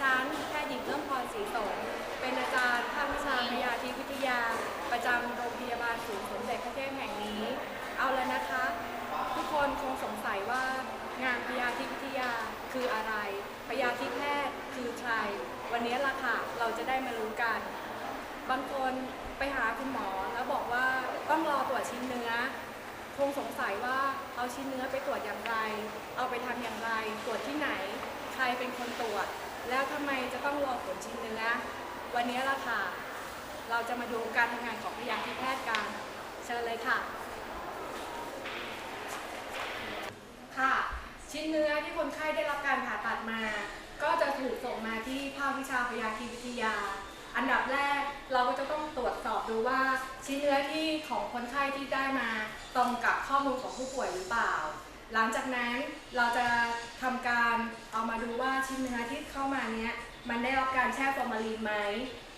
ฉันแพทย์หญิงเริ่มพรศรีสนเป็นอาจารย์ภาควิชาพยาธิวิทยา ประจำโรงพยาบาลศูนย์สมเด็จพระเทพแห่งนี้ เอาแล้วนะคะ ทุกคนคงสงสัยว่างานพยาธิวิทยาคืออะไร พยาธิแพทย์คือใคร วันนี้ล่ะค่ะเราจะได้มารู้กัน บางคนไปหาคุณหมอแล้วบอกว่าต้องรอตรวจชิ้นเนื้อคงสงสัยว่าเอาชิ้นเนื้อไปตรวจอย่างไร เอาไปทำอย่างไร ตรวจที่ไหน ใครเป็นคนตรวจ แล้วทำไมจะต้องรอผลชิ้นเนื้อ วันนี้ล่ะค่ะ เราจะมาดูการทำงานของพยาธิแพทย์กัน เชิญเลยค่ะ ค่ะ ชิ้นเนื้อที่คนไข้ได้รับการผ่าตัดมา ก็จะถูกส่งมาที่ภาควิชาพยาธิวิทยา อันดับแรกเราก็จะต้องตรวจสอบดูว่า ชิ้นเนื้อที่ของคนไข้ที่ได้มา ตรงกับข้อมูลของผู้ป่วยหรือเปล่า หลังจากนั้นเราจะทำการเอามาดูว่าชิ้นเนื้อที่เข้ามาเนี้ยมันได้รับการแช่ฟอร์มาลีนไหม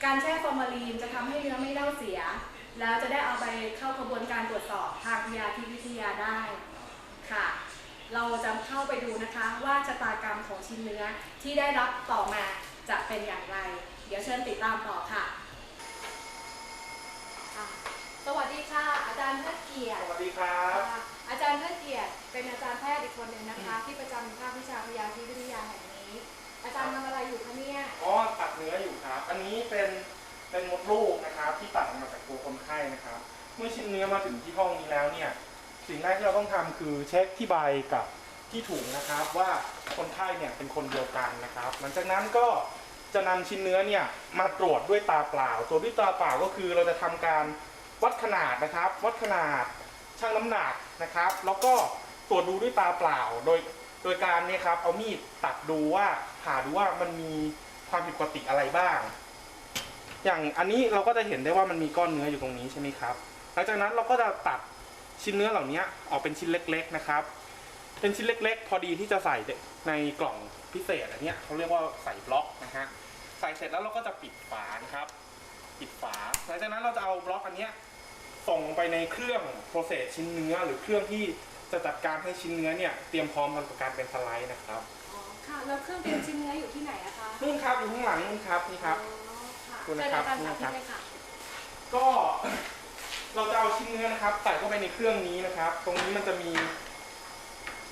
การแช่ฟอร์มาลีนจะทำให้เนื้อไม่เน่าเสีย แล้วจะได้เอาไปเข้ากระบวนการตรวจสอบทางพยาธิวิทยาได้ค่ะ เราจะเข้าไปดูนะคะว่าชะตากรรมของชิ้นเนื้อที่ได้รับต่อมาจะเป็นอย่างไร เดี๋ยวเชิญติดตามต่อค่ะค่ะสวัสดีค่ะ อาจารย์เทิดเกียรติ สวัสดีครับค่ะอา จารย์เทิดเกียรติเป็นอาจารย์แพทย์อีกคนหนึ่งนะคะ ที่ประจำภาควิชาพยาธิวิทยาแห่งนี้ อาจารย์ทำอะไรอยู่คะเนี่ยอ๋อตัดเนื้ออยู่ครับ อันนี้เป็นเป็นมดลูกนะครับ ที่ตัดออกมาจากตัวคนไข้นะครับ เมื่อชิ้นเนื้อมาถึงที่ห้องนี้แล้วเนี่ยสิ่งแรกที่เราต้องทำคือเช็คที่ใบกับที่ถุงนะครับว่าคนไข้เนี่ยเป็นคนเดียวกันนะครับ หลังจากนั้นก็จะนำชิ้นเนื้อเนี่ยมาตรวจด้วยตาเปล่า ตรวจด้วยตาเปล่าก็คือเราจะทำการวัดขนาดนะครับ วัดขนาด ชั่งน้ำหนักนะครับ แล้วก็ตรวจดูด้วยตาเปล่า โดยโดยการเนี่ยครับเอามีดตัดดูว่าผ่าดูว่ามันมีความผิดปกติอะไรบ้าง อย่างอันนี้เราก็จะเห็นได้ว่ามันมีก้อนเนื้ออยู่ตรงนี้ใช่ไหมครับ หลังจากนั้นเราก็จะตัดชิ้นเนื้อเหล่านี้ออกเป็นชิ้นเล็ก ๆนะครับ เป็นชิ้นเล็ก ๆ พอดีที่จะใส่ในกล่องพิเศษอันนี้เขาเรียกว่าใส่บล็อกนะฮะใส่เสร็จแล้วเราก็จะปิดฝานะครับ ปิดฝา หลังจากนั้นเราจะเอาบล็อกอันนี้ ส่งไปในเครื่องโปรเซสชิ้นเนื้อ หรือเครื่องที่จะจัดการให้ชิ้นเนื้อเนี่ยเตรียมพร้อมสำหรับการเป็นสไลด์นะครับอ๋อค่ะแล้วเครื่องเตรียมชิ้นเนื้ออยู่ที่ไหนอะคะนู่นครับอยู่ข้างหลังนู่นครับนี่ครับ อ๋อค่ะคุณเชิญนะครับอาจารย์คุณสานะครับธิตเลยค่ะก็เราจะเอาชิ้นเนื้อนะครับ ใส่เข้าไปในเครื่องนี้นะครับ ตรงนี้มันจะมี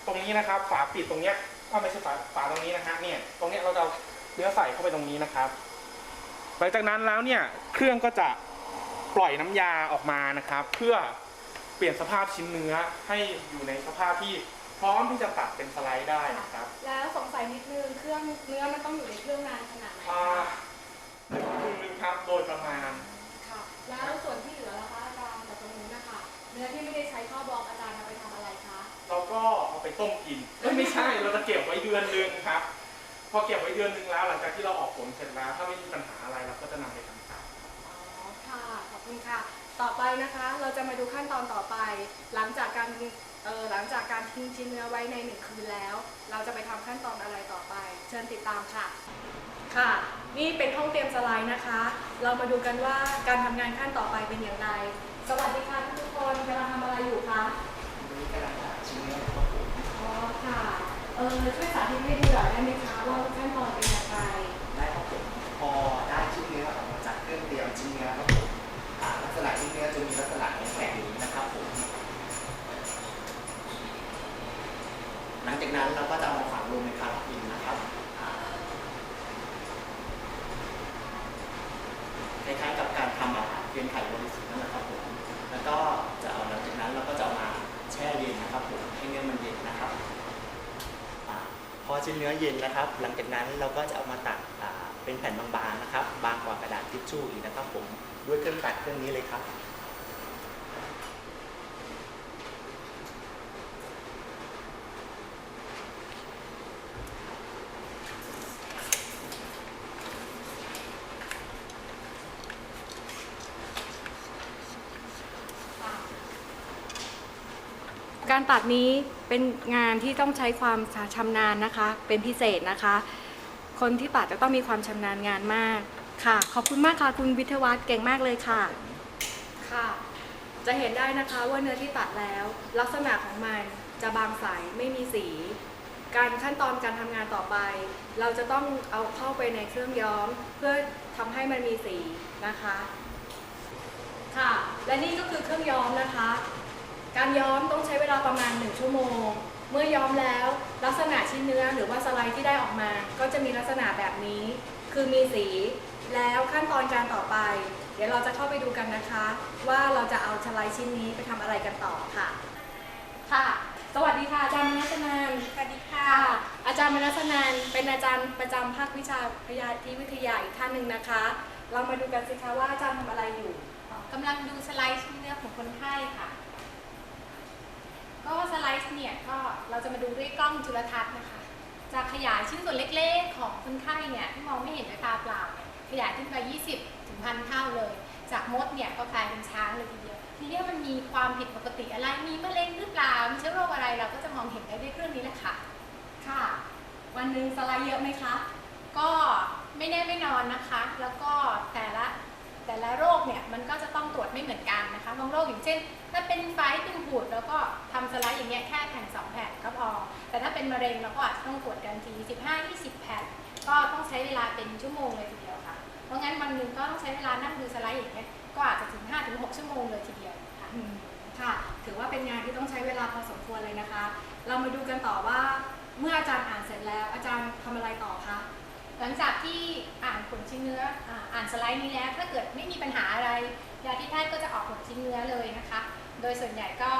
ตรงนี้นะครับ ฝาปิดตรงเนี้ยก็ไม่ใช่ฝาฝาตรงนี้นะฮะเนี่ย ตรงเนี้ยเราจะเอาเนื้อใส่เข้าไปตรงนี้นะครับหลังจากนั้นแล้วเนี่ย เครื่องก็จะป ล่อยน้ำยาออกมานะครับ เพื่อเปลี่ยนสภาพชิ้นเนื้อให้อยู่ในสภาพที่พร้อมที่จะตัดเป็นสไลด์ได้นะครับ แล้วสงสัยนิดนึงเครื่องเนื้อมันต้องอยู่ในเครื่องนานขนาดไหนอ่าคะคืนนึงครับโดยประมาณค่ะแล้วส่วนที่เหลือล่ะคะอาจารย์จากตรงนู้นนะคะเนื้อที่ไม่ได้ใช้ข้อบล็อกอาจารย์เอาไปทำอะไรคะเราก็เอาไปต้มกินเอ้ยไม่ใช่เราจะเก็บไว้เดือนหนึงครับพอเก็บไว้เดือนหนึงแล้ว หลังจากที่เราออกผลเสร็จแล้ว ถ้าไม่มีปัญหาอะไรเราก็จะนำไปทำขายอ๋อ ค่ะ ขอบคุณค่ะ ต่อไปนะคะเราจะมาดูขั้นตอนต่อไป หลังจากการหลังจากการทิ้งชิ้นเนื้อไว้ในหนึ่งคืนแล้ว เราจะไปทำขั้นตอนอะไรต่อไป เชิญติดตามค่ะ ค่ะ นี่เป็นห้องเตรียมสไลด์นะคะ เรามาดูกันว่าการทำงานขั้นต่อไปเป็นอย่างไร สวัสดีค่ะทุกคน ลังจากนั้นเราก็จะเอามาฝังลงในคาราฟินนะครับคล้ายๆกับการทำอาหารเพียงไข่บริสุทธิ์นั่นแหละครับผมแล้วก็จะเอาหลังจากนั้นเราก็จะเอามาแช่เย็นนะครับผมให้เนื้อมันเย็นนะครับอพอชิ้นเนื้อเย็นนะครับ หลังจากนั้นเราก็จะเอามาตัดเป็นแผ่นบางๆนะครับ บางกว่ากระดาษทิชชู่อีกนะครับผมด้วยเครื่องตัดเครื่องนี้เลยครับ การตัดนี้เป็นงานที่ต้องใช้ความชำนาญนะคะ เป็นพิเศษนะคะ คนที่ตัดจะต้องมีความชำนาญงานมากค่ะ ขอบคุณมากค่ะคุณวิทยวัฒน์เก่งมากเลยค่ะค่ะ จะเห็นได้นะคะว่าเนื้อที่ตัดแล้ว ลักษณะของมันจะบางใสไม่มีสี การขั้นตอนการทำงานต่อไป เราจะต้องเอาเข้าไปในเครื่องย้อม เพื่อทำให้มันมีสีนะคะ ค่ะ และนี่ก็คือเครื่องย้อมนะคะ การย้อมต้องใช้เวลาประมาณ 1 ชั่วโมง เมื่อย้อมแล้วลักษณะชิ้นเนื้อหรือว่าสไลด์ที่ได้ออกมา ก็จะมีลักษณะแบบนี้ คือมีสี แล้วขั้นตอนการต่อไป เดี๋ยวเราจะเข้าไปดูกันนะคะ ว่าเราจะเอาสไลด์ชิ้นนี้ไปทำอะไรกันต่อค่ะ ค่ะ สวัสดีค่ะอาจารย์มนัสนันสวัสดีค่ะ อาจารย์มนัสนันเป็นอาจารย์ประจำภาควิชาพยาธิวิทยาอีกท่านหนึ่งนะคะ เรามาดูกันสิคะว่าอาจารย์ทำอะไรอยู่กำลังดูสไลด์ชิ้นเนื้อของคนไข้ค่ะก็ สไลด์เนี่ยก็เราจะมาดูด้วยกล้องจุลทรรศน์นะคะ จะขยายชิ้นส่วนเล็กๆ ของคนไข้เนี่ยที่มองไม่เห็นด้วยตาเปล่าเนี่ยขยายขึ้นไป 20 ถึงพันเท่าเลย จากมดเนี่ยก็กลายเป็นช้างเลยทีเดียวทีนี้มันมีความผิดปกติอะไรมีมะเร็งหรือเปล่ามีเชื้อโรคอะไรเราก็จะมองเห็นได้ด้วยเครื่องนี้แหละค่ะค่ะ วันหนึ่งสไลด์เยอะไหมคะก็ไม่แน่ไม่นอนนะคะ แล้วก็แต่ละแต่ละโรคเนี่ยมันก็จะต้องตรวจไม่เหมือนกันนะคะบางโรคอย่างเช่น ถ้าเป็นไฟเป็นหูดแล้วก็ ทำสไลด์อย่างเงี้ยแค่แผ่นสองแผ่นก็พอ แต่ถ้าเป็นมะเร็งเราก็อาจจะต้องตรวจกันที 15-20 แผ่น ก็ต้องใช้เวลาเป็นชั่วโมงเลยทีเดียวค่ะ เพราะงั้นวันหนึ่งก็ต้องใช้เวลานั่งดูสไลด์อย่างเงี้ยก็อาจจะถึง 5-6 ชั่วโมงเลยทีเดียวค่ะอืมค่ะ ถือว่าเป็นงานที่ต้องใช้เวลาพอสมควรเลยนะคะ เรามาดูกันต่อว่าเมื่ออาจารย์อ่านเสร็จแล้ว อาจารย์ทำอะไรต่อคะหลังจากที่อ่านผลชิ้นเนื้ออ่าอ่านสไลด์นี้แล้วถ้าเกิดไม่มีปัญหาอะไรยาที่แพทย์ก็จะออกผลชิ้นเนื้อเลยนะคะ โดยส่วนใหญ่ก็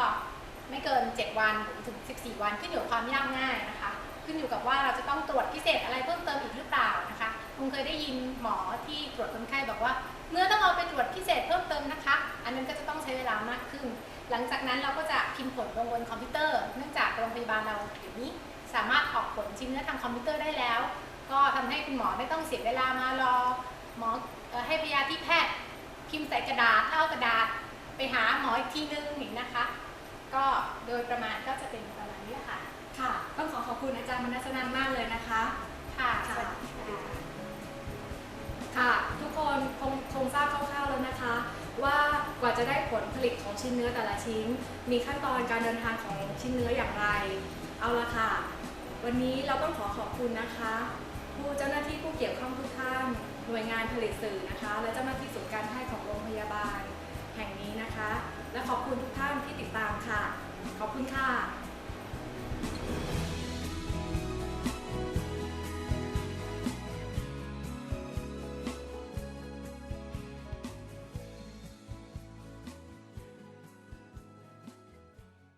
ไม่เกิน 7 วันถึง 14 วันขึ้นอยู่กับความยากง่ายนะคะ ขึ้นอยู่กับว่าเราจะต้องตรวจพิเศษอะไรเพิ่มเติมอีกหรือเปล่านะคะคงเคยได้ยินหมอที่ตรวจคนไข้บอกว่าเมื่อต้องเอาไปตรวจพิเศษเพิ่มเติมนะคะ อันนั้นก็จะต้องใช้เวลามากขึ้น หลังจากนั้นเราก็จะพิมพ์ผลลงบนคอมพิวเตอร์ เนื่องจากโรงพยาบาลเราเดี๋ยวนี้สามารถออกผลชิ้นเนื้อทางคอมพิวเตอร์ได้แล้ว ก็ทำให้คุณหมอไม่ต้องเสียเวลามารอหมอให้พยาธิแพทย์พิมพ์ใส่กระดาษแล้วเอากระดาษ ไปหาหมออีกทีนึงอย่างนะคะ โดยประมาณก็จะเป็นประมาณนี้แหละค่ะ ค่ะ ต้องขอขอบคุณอาจารย์มนัสนันมากเลยนะคะค่ะค่ะสวัสดีค่ะค่ะ ทุกคนคงคงทราบคร่าวๆแล้วนะคะ ว่ากว่าจะได้ผลผลิตของชิ้นเนื้อแต่ละชิ้น มีขั้นตอนการเดินทางของชิ้นเนื้ออย่างไร เอาละค่ะ วันนี้เราต้องขอขอบคุณนะคะ ผู้เจ้าหน้าที่ผู้เกี่ยวข้องทุกท่านหน่วยงานผลิตสื่อนะคะ และเจ้าหน้าที่ศูนย์การแพทย์ของโรงพยาบาล แห่งนี้นะคะ และขอบคุณทุกท่านที่ติดตามค่ะขอบ คุณค่ะ